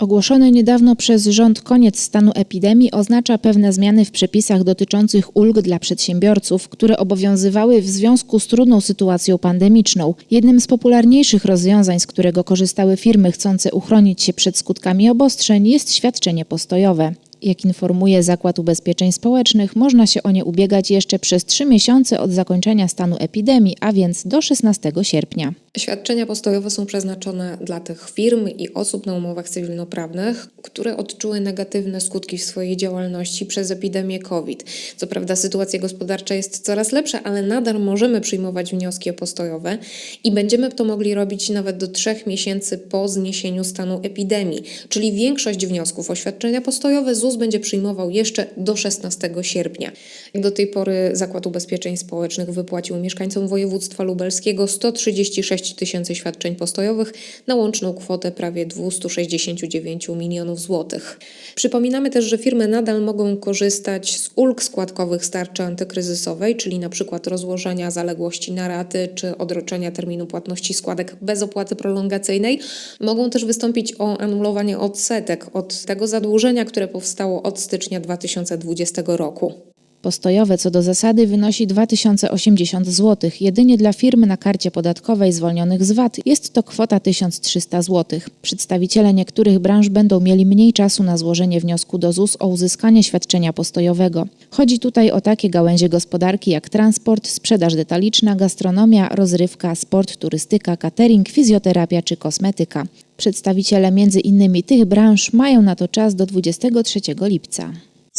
Ogłoszony niedawno przez rząd koniec stanu epidemii oznacza pewne zmiany w przepisach dotyczących ulg dla przedsiębiorców, które obowiązywały w związku z trudną sytuacją pandemiczną. Jednym z popularniejszych rozwiązań, z którego korzystały firmy chcące uchronić się przed skutkami obostrzeń, jest świadczenie postojowe. Jak informuje Zakład Ubezpieczeń Społecznych, można się o nie ubiegać jeszcze przez trzy miesiące od zakończenia stanu epidemii, a więc do 16 sierpnia. Świadczenia postojowe są przeznaczone dla tych firm i osób na umowach cywilnoprawnych, które odczuły negatywne skutki w swojej działalności przez epidemię COVID. Co prawda sytuacja gospodarcza jest coraz lepsza, ale nadal możemy przyjmować wnioski postojowe i będziemy to mogli robić nawet do trzech miesięcy po zniesieniu stanu epidemii, czyli większość wniosków o świadczenia postojowe ZUS będzie przyjmował jeszcze do 16 sierpnia. Do tej pory Zakład Ubezpieczeń Społecznych wypłacił mieszkańcom województwa lubelskiego 136 tysięcy świadczeń postojowych na łączną kwotę prawie 269 milionów złotych. Przypominamy też, że firmy nadal mogą korzystać z ulg składkowych z tarczy antykryzysowej, czyli na przykład rozłożenia zaległości na raty czy odroczenia terminu płatności składek bez opłaty prolongacyjnej. Mogą też wystąpić o anulowanie odsetek od tego zadłużenia, które powstało od stycznia 2020 roku. Postojowe co do zasady wynosi 2080 zł. Jedynie dla firm na karcie podatkowej zwolnionych z VAT jest to kwota 1300 zł. Przedstawiciele niektórych branż będą mieli mniej czasu na złożenie wniosku do ZUS o uzyskanie świadczenia postojowego. Chodzi tutaj o takie gałęzie gospodarki jak transport, sprzedaż detaliczna, gastronomia, rozrywka, sport, turystyka, catering, fizjoterapia czy kosmetyka. Przedstawiciele między innymi tych branż mają na to czas do 23 lipca.